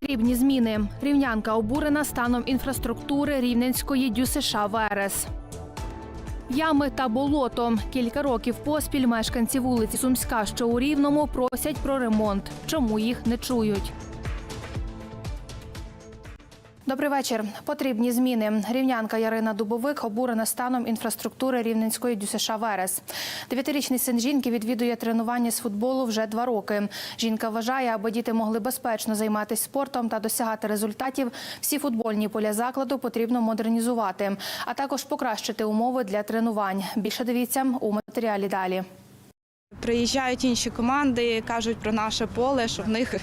Потрібні зміни. Рівнянка обурена станом інфраструктури Рівненської ДЮСШ ВРС. Ями та болото. Кілька років поспіль мешканці вулиці Сумська, що у Рівному, просять про ремонт. Чому їх не чують? Добрий вечір. Потрібні зміни. Рівнянка Ярина Дубовик обурена станом інфраструктури Рівненської ДЮСШ Верес. Дев'ятирічний син жінки відвідує тренування з футболу вже два роки. Жінка вважає, аби діти могли безпечно займатися спортом та досягати результатів, всі футбольні поля закладу потрібно модернізувати, а також покращити умови для тренувань. Більше дивіться у матеріалі далі. Приїжджають інші команди, кажуть про наше поле, що в них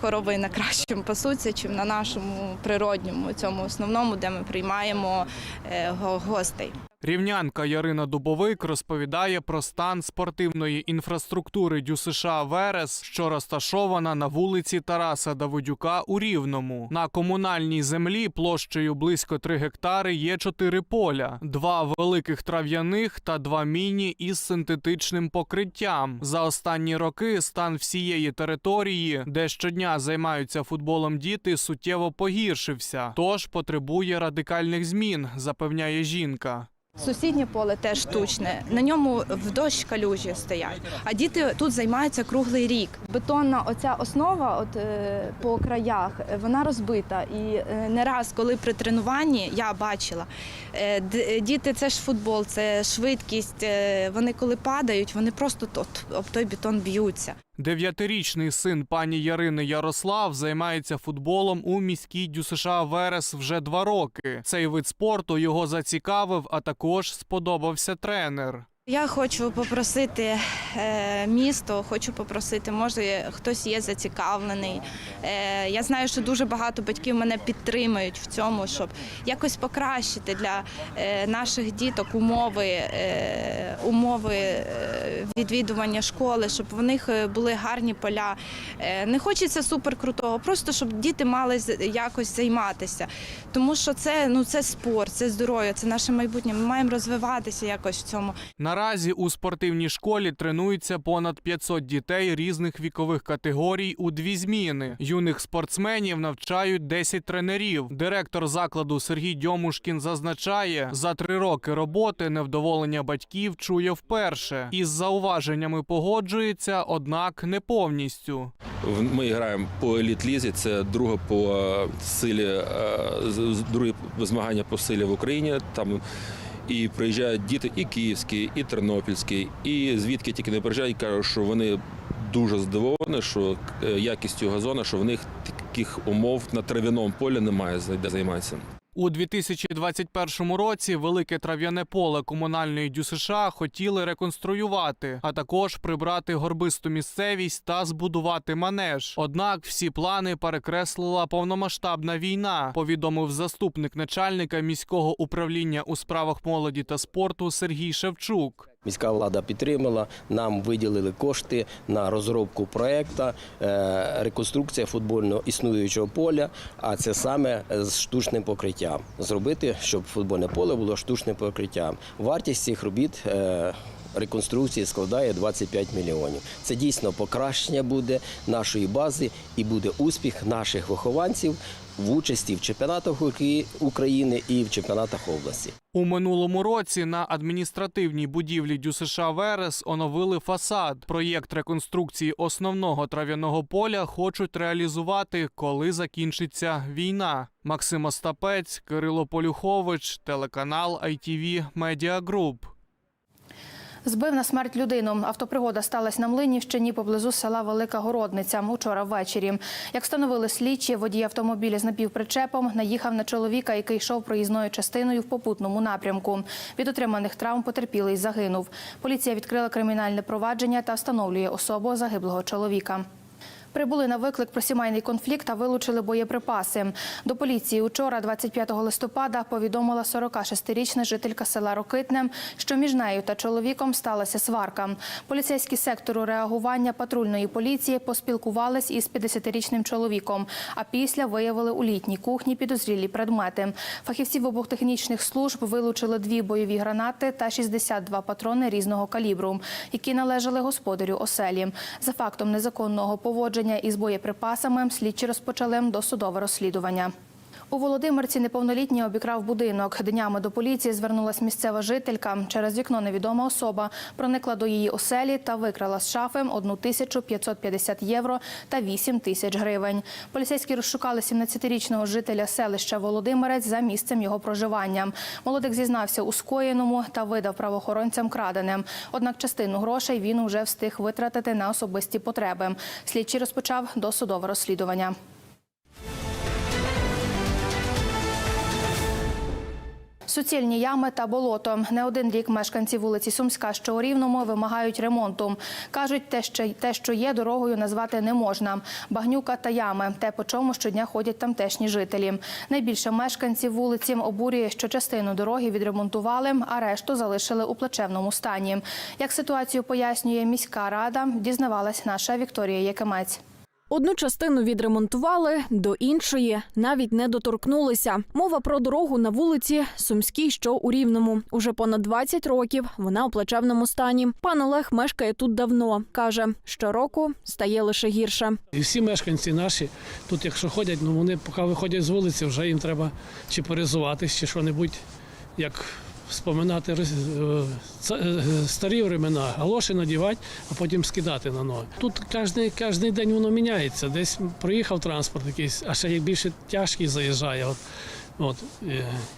корови на кращому пасуться, чим на нашому природньому, цьому основному, де ми приймаємо е, гостей. Рівнянка Ярина Дубовик розповідає про стан спортивної інфраструктури ДЮСШ Верес, що розташована на вулиці Тараса Давидюка у Рівному. На комунальній землі площею близько 3 гектари є чотири поля: два великих трав'яних та два міні із синтетичним покриттям. За останні роки стан всієї території, де щодня займаються футболом діти, суттєво погіршився, тож потребує радикальних змін, запевняє жінка. Сусіднє поле теж штучне. На ньому в дощ калюжі стоять. А діти тут займаються круглий рік. Бетонна оця основа, от е, по краях, е, вона розбита. І е, не раз, коли при тренуванні я бачила, діти це ж футбол, це швидкість. Вони коли падають, вони просто об той бетон б'ються. Дев'ятирічний син пані Ярини Ярослав займається футболом у міській ДЮСШ Верес вже два роки. Цей вид спорту його зацікавив, а також сподобався тренер. Я хочу попросити е, місто, хочу попросити, може хтось є зацікавлений. Е, я знаю, що дуже багато батьків мене підтримують в цьому, щоб якось покращити для е, наших діток умови, умови відвідування школи, щоб в них були гарні поля. Не хочеться суперкрутого, просто щоб діти мали якось займатися. Тому що це, ну, це спорт, це здоров'я, це наше майбутнє. Ми маємо розвиватися якось в цьому. Наразі у спортивній школі тренуються понад 500 дітей різних вікових категорій у дві зміни. Юних спортсменів навчають 10 тренерів. Директор закладу Сергій Дьомушкін зазначає, за три роки роботи невдоволення батьків чує вперше. Із зауваженнями погоджується, однак не повністю. Ми граємо по еліт-лізі, це друге по силі, е, друге змагання по силі в Україні. Там і приїжджають діти і київські, і тернопільські, і звідки тільки не приїжджають, кажуть, що вони дуже здивовані, що е, якістю газону, що в них таких умов на трав'яному полі немає де займатися. У 2021 році велике трав'яне поле комунальної ДЮСШ хотіли реконструювати, а також прибрати горбисту місцевість та збудувати манеж. Однак всі плани перекреслила повномасштабна війна, повідомив заступник начальника міського управління у справах молоді та спорту Сергій Шевчук. Міська влада підтримала, нам виділили кошти на розробку проекту е, реконструкція футбольного існуючого поля, а це саме з штучним покриттям. Зробити, щоб футбольне поле було штучним покриттям. Вартість цих робіт. Реконструкції складає 25 мільйонів. Це дійсно покращення буде нашої бази і буде успіх наших вихованців в участі в чемпіонатах України і в чемпіонатах області. У минулому році на адміністративній будівлі ДЮСШ Верес оновили фасад. Проєкт реконструкції основного трав'яного поля хочуть реалізувати, коли закінчиться війна. Максим Остапець, Кирило Полюхович, телеканал ITV Media Group. Збив на смерть людину. Автопригода сталася на Млинівщині поблизу села Велика Городниця учора ввечері. Як встановили слідчі, водій автомобіля з напівпричепом наїхав на чоловіка, який йшов проїзною частиною в попутному напрямку. Від отриманих травм потерпілий загинув. Поліція відкрила кримінальне провадження та встановлює особу загиблого чоловіка. Прибули на виклик про сімейний конфлікт та вилучили боєприпаси. До поліції учора, 25 листопада, повідомила 46-річна жителька села Рокитне, що між нею та чоловіком сталася сварка. Поліцейські сектору реагування патрульної поліції поспілкувались із 50-річним чоловіком, а після виявили у літній кухні підозрілі предмети. Фахівці вибухтехнічних служб вилучили дві бойові гранати та 62 патрони різного калібру, які належали господарю оселі. За фактом незаконного поводження поводження із боєприпасами слідчі розпочали досудове розслідування. У Володимирці неповнолітній обікрав будинок. Днями до поліції звернулась місцева жителька. Через вікно невідома особа проникла до її оселі та викрала з шафи 1 тисячу 550 євро та 8 тисяч гривень. Поліцейські розшукали 17-річного жителя селища Володимирець за місцем його проживання. Молодик зізнався у скоєному та видав правоохоронцям краденим. Однак частину грошей він уже встиг витратити на особисті потреби. Слідчий розпочав досудове розслідування. Суцільні ями та болото. Не один рік мешканці вулиці Сумська, що у Рівному, вимагають ремонту. Кажуть, те, що, те, що є, дорогою назвати не можна. Багнюка та ями – те, по чому щодня ходять тамтешні жителі. Найбільше мешканців вулиці обурює, що частину дороги відремонтували, а решту залишили у плачевному стані. Як ситуацію пояснює міська рада, дізнавалась наша Вікторія Якимець. Одну частину відремонтували, до іншої навіть не доторкнулися. Мова про дорогу на вулиці Сумській, що у Рівному. Уже понад 20 років вона у плачевному стані. Пан Олег мешкає тут давно. Каже, щороку стає лише гірше. І всі мешканці наші тут, якщо ходять, ну вони поки виходять з вулиці, вже їм треба чи перезуватись, чи що-небудь, як споминати роз- е, е, старі времена, галоші надівати, а потім скидати на ноги. Тут кожен, кожен день воно міняється. Десь проїхав транспорт якийсь, а ще як більше тяжкий заїжджає. От, от,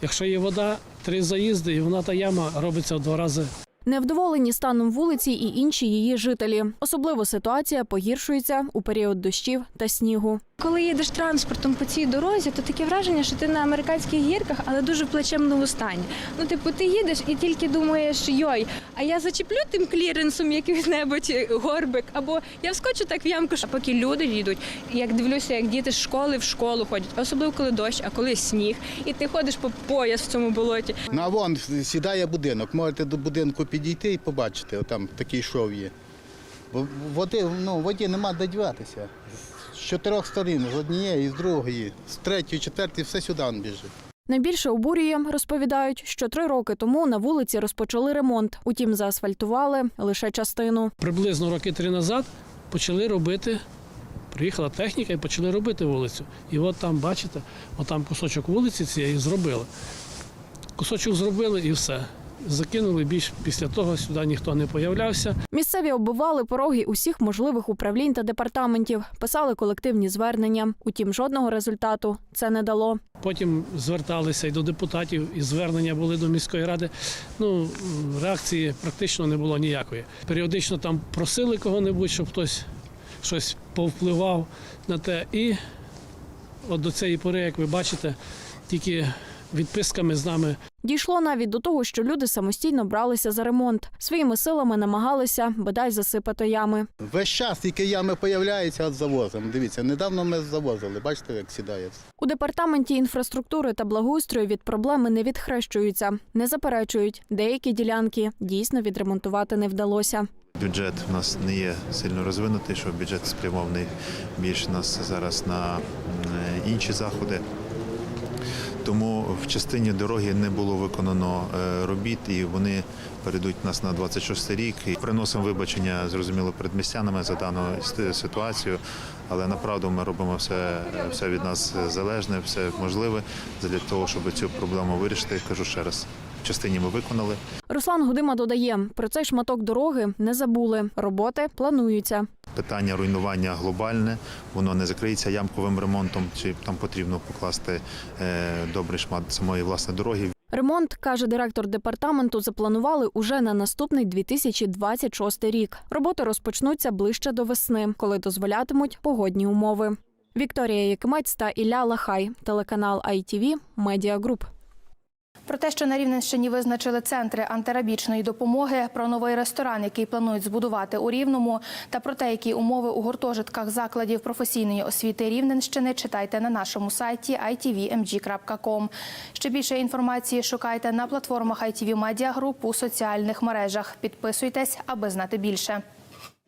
якщо є вода, три заїзди, і вона та яма робиться в два рази Невдоволені станом вулиці і інші її жителі. Особливо ситуація погіршується у період дощів та снігу. Коли їдеш транспортом по цій дорозі, то таке враження, що ти на американських гірках, але дуже в плачевному стані. Ну, типу, ти їдеш і тільки думаєш, йой, а я зачеплю тим кліренсом якийсь-небудь горбик, або я вскочу так в ямку, а поки люди їдуть, як дивлюся, як діти з школи в школу ходять, особливо коли дощ, а коли сніг, і ти ходиш по пояс в цьому болоті. На вон сідає будинок. Можете до будинку підійти і побачити, там такий шов є. Бо води, ну, воді нема де діватися. З чотирьох сторін, з однієї, з другої, з третьої, четвертої, все сюди біжить. Найбільше обурює, розповідають, що три роки тому на вулиці розпочали ремонт. Утім, заасфальтували лише частину. приблизно роки три назад почали робити. Приїхала техніка і почали робити вулицю. І от там, бачите, от там кусочок вулиці цієї зробили. Кусочок зробили і все. Закинули більш після того сюди ніхто не появлявся. Місцеві оббивали пороги усіх можливих управлінь та департаментів, писали колективні звернення. Утім, жодного результату це не дало. Потім зверталися і до депутатів, і звернення були до міської ради. Ну, реакції практично не було ніякої. Періодично там просили кого-небудь, щоб хтось щось повпливав на те. І от до цієї пори, як ви бачите, тільки відписками з нами Дійшло навіть до того, що люди самостійно бралися за ремонт. Своїми силами намагалися бодай засипати ями. Весь час тільки ями появляються, от завозимо. Дивіться, недавно ми завозили, бачите, як сідає. У департаменті інфраструктури та благоустрою від проблеми не відхрещуються, не заперечують. Деякі ділянки дійсно відремонтувати не вдалося. Бюджет у нас не є сильно розвинутий, що бюджет спрямований більше нас зараз на е, інші заходи. Тому в частині дороги не було виконано е, робіт, і вони перейдуть нас на 26 рік. І приносимо вибачення, зрозуміло, перед містянами за дану ситуацію. Але направду ми робимо все, все від нас залежне, все можливе для того, щоб цю проблему вирішити. Кажу ще раз, частині ми виконали. Руслан Гудима додає, про цей шматок дороги не забули. Роботи плануються. Питання руйнування глобальне, воно не закриється ямковим ремонтом, чи там потрібно покласти е, добрий шмат самої власної дороги. Ремонт, каже директор департаменту, запланували уже на наступний 2026 рік. Роботи розпочнуться ближче до весни, коли дозволятимуть погодні умови. Вікторія Якимець та Ілля Лахай, телеканал ITV, Group. Про те, що на Рівненщині визначили центри антирабічної допомоги, про новий ресторан, який планують збудувати у Рівному, та про те, які умови у гуртожитках закладів професійної освіти Рівненщини, читайте на нашому сайті itvmg.com. Ще більше інформації шукайте на платформах ITV Media Group у соціальних мережах. Підписуйтесь, аби знати більше.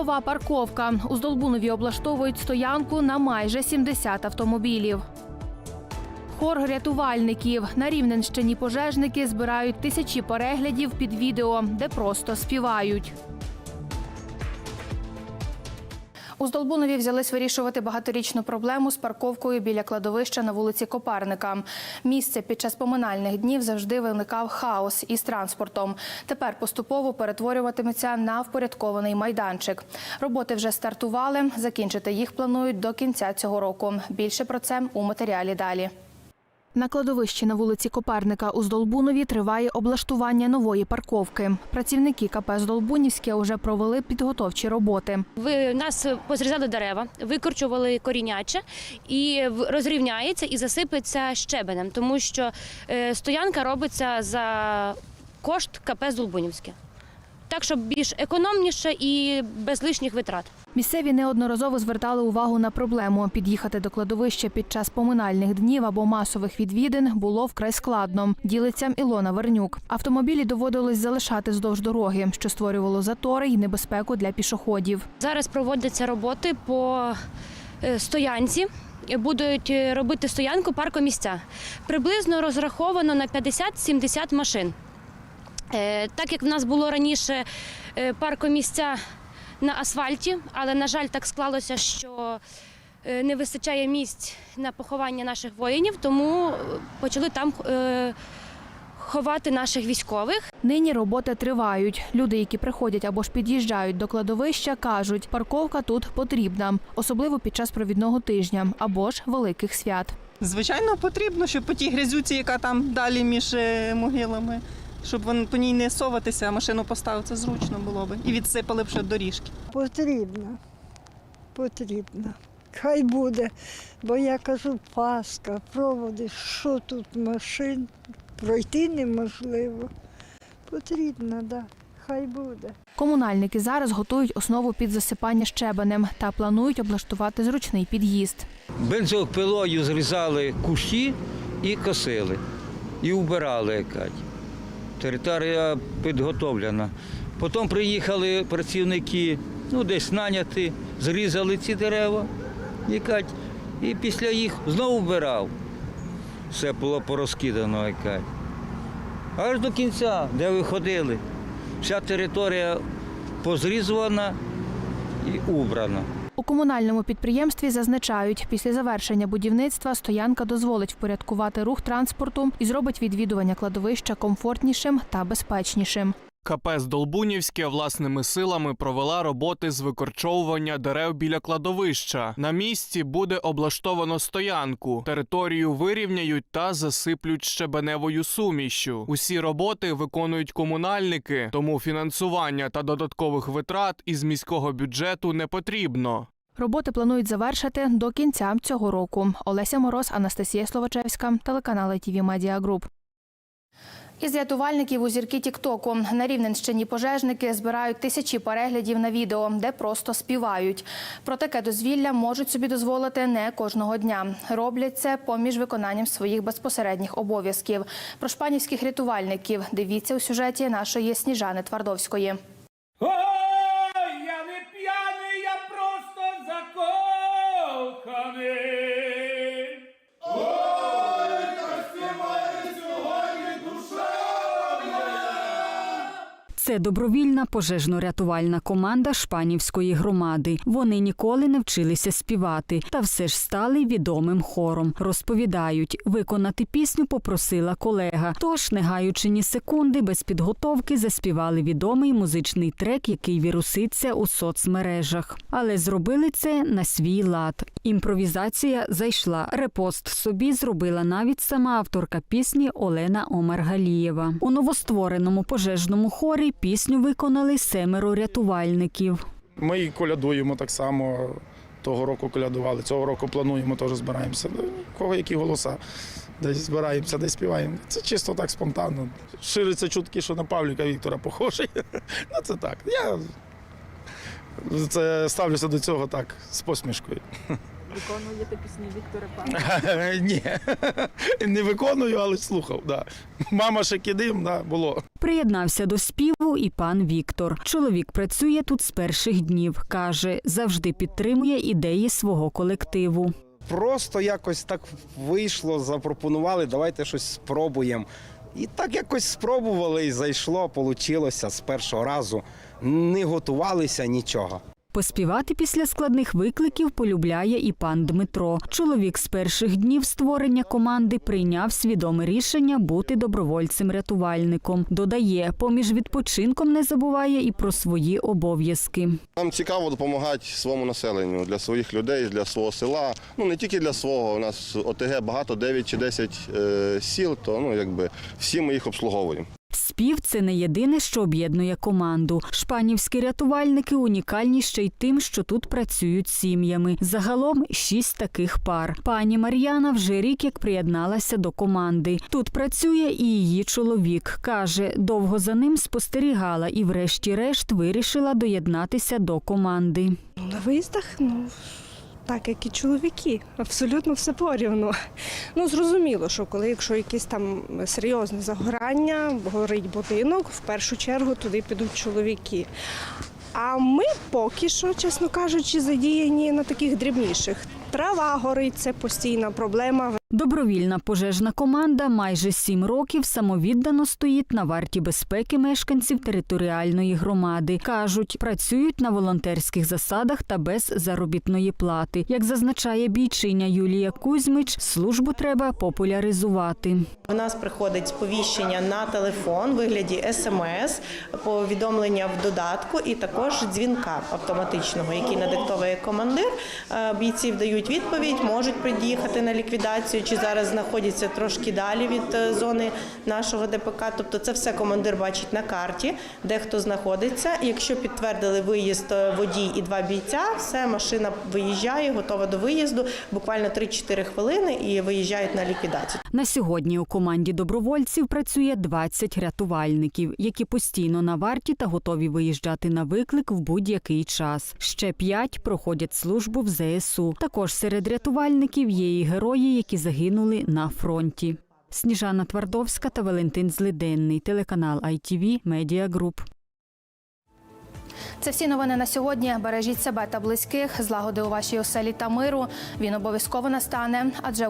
Нова парковка. У Здолбунові облаштовують стоянку на майже 70 автомобілів. Хор рятувальників. На Рівненщині пожежники збирають тисячі переглядів під відео, де просто співають. У Здолбунові взялись вирішувати багаторічну проблему з парковкою біля кладовища на вулиці Копарника. Місце під час поминальних днів завжди виникав хаос із транспортом. Тепер поступово перетворюватиметься на впорядкований майданчик. Роботи вже стартували. Закінчити їх планують до кінця цього року. Більше про це у матеріалі далі. На кладовищі на вулиці Коперника у Здолбунові триває облаштування нової парковки. Працівники КП Здолбунівське вже провели підготовчі роботи. Ви нас позрізали дерева, викорчували коріняче і розрівняється і засипеться щебенем, тому що е, стоянка робиться за кошт КП Зулбунівське. Так, щоб більш економніше і без лишніх витрат. Місцеві неодноразово звертали увагу на проблему. Під'їхати до кладовища під час поминальних днів або масових відвідин було вкрай складно. Ділиться Ілона Вернюк. Автомобілі доводилось залишати здовж дороги, що створювало затори й небезпеку для пішоходів. Зараз проводяться роботи по е, стоянці. Будуть е, робити стоянку паркомісця. Приблизно розраховано на 50-70 машин. Е, Так як в нас було раніше е, паркомісця на асфальті, але, на жаль, так склалося, що е, не вистачає місць на поховання наших воїнів, тому почали там ховати наших військових. Нині роботи тривають. Люди, які приходять або ж під'їжджають до кладовища, кажуть, парковка тут потрібна, особливо під час провідного тижня або ж великих свят. Звичайно, потрібно, щоб по тій грязюці, яка там далі між могилами, щоб вон по ній не соватися, а машину поставити, це зручно було би. І відсипали б ще доріжки. Потрібно. Потрібно. Хай буде. Бо я кажу, Паска, проводи, що тут машин, пройти неможливо. Потрібно, так. Да. Хай буде. Комунальники зараз готують основу під засипання щебенем та планують облаштувати зручний під'їзд. Бензопилою зрізали кущі і косили, і вбирали якась. Територія підготовлена. Потім приїхали працівники, ну десь наняті, зрізали ці дерева, і після їх знову вбирав. Все було порозкидано якась. Аж до кінця, де ви ходили. Вся територія позрізувана і убрана. У комунальному підприємстві зазначають, після завершення будівництва стоянка дозволить впорядкувати рух транспорту і зробить відвідування кладовища комфортнішим та безпечнішим. КП Здолбунівське власними силами провела роботи з викорчовування дерев біля кладовища. На місці буде облаштовано стоянку. Територію вирівняють та засиплють щебеневою сумішю. Усі роботи виконують комунальники, тому фінансування та додаткових витрат із міського бюджету не потрібно. Роботи планують завершити до кінця цього року. Олеся Мороз, Анастасія Словачевська, телеканал ITV Media Group. Із рятувальників у зірки Тіктоку на Рівненщині пожежники збирають тисячі переглядів на відео, де просто співають. Про таке дозвілля можуть собі дозволити не кожного дня. Роблять це поміж виконанням своїх безпосередніх обов'язків. Про шпанівських рятувальників дивіться у сюжеті нашої Сніжани Твардовської. Це добровільна пожежно-рятувальна команда Шпанівської громади. Вони ніколи не вчилися співати, та все ж стали відомим хором. Розповідають, виконати пісню попросила колега. Тож, не гаючи ні секунди, без підготовки заспівали відомий музичний трек, який віруситься у соцмережах. Але зробили це на свій лад. Імпровізація зайшла. Репост собі зробила навіть сама авторка пісні Олена Омаргалієва. У новоствореному пожежному хорі пісню виконали семеро рятувальників. Ми і колядуємо так само. Того року колядували, цього року плануємо, теж збираємося. Ну, Кого які голоса? Десь збираємося, десь співаємо. Це чисто так спонтанно. Шириться чутки, що на Павліка Віктора похожий. Ну це так. Я Це ставлюся до цього так, з посмішкою. Виконуєте пісні Віктора Павла. Ні, не виконую, але слухав. Да. Мама ще кидим, да, було. Приєднався до співу і пан Віктор. Чоловік працює тут з перших днів. каже, завжди підтримує ідеї свого колективу. Просто якось так вийшло, запропонували, давайте щось спробуємо. І так якось спробували, і зайшло, вийшло з першого разу. Не готувалися нічого. Поспівати після складних викликів полюбляє і пан Дмитро. Чоловік з перших днів створення команди прийняв свідоме рішення бути добровольцем-рятувальником. Додає, поміж відпочинком не забуває і про свої обов'язки. Нам цікаво допомагати своєму населенню для своїх людей, для свого села. Ну не тільки для свого. У нас ОТГ багато, 9 чи 10 е, сіл, то ну якби всі ми їх обслуговуємо. Спів це не єдине, що об'єднує команду. Шпанівські рятувальники унікальні ще й тим, що тут працюють сім'ями. Загалом шість таких пар. Пані Мар'яна вже рік як приєдналася до команди. Тут працює і її чоловік. каже, довго за ним спостерігала і, врешті-решт, вирішила доєднатися до команди. На виїздах, ну так як і чоловіки, абсолютно все порівну. Ну зрозуміло, що коли якщо якесь там серйозне загорання, горить будинок, в першу чергу туди підуть чоловіки. А ми поки що, чесно кажучи, задіяні на таких дрібніших. Трава горить це постійна проблема. Добровільна пожежна команда майже сім років самовіддано стоїть на варті безпеки мешканців територіальної громади. кажуть, працюють на волонтерських засадах та без заробітної плати. Як зазначає бійчиня Юлія Кузьмич, службу треба популяризувати. У нас приходить сповіщення на телефон вигляді смс, повідомлення в додатку і також дзвінка автоматичного, який надиктовує командир. Е, Бійці вдають відповідь, можуть приїхати на ліквідацію, чи зараз знаходяться трошки далі від е, зони нашого ДПК. Тобто, це все командир бачить на карті, де хто знаходиться. Якщо підтвердили виїзд е, водій і два бійця, все машина виїжджає, готова до виїзду. Буквально 3-4 хвилини і виїжджають на ліквідацію. На сьогодні у команді добровольців працює 20 рятувальників, які постійно на варті та готові виїжджати на виклик в будь-який час. Ще п'ять проходять службу в ЗСУ. Також серед рятувальників є і герої, які загинули на фронті. Сніжана Твардовська та Валентин Злиденний, телеканал ITV Media Group. Це всі новини на сьогодні. Бережіть себе та близьких, злагоди у вашій оселі та миру. Він обов'язково настане, адже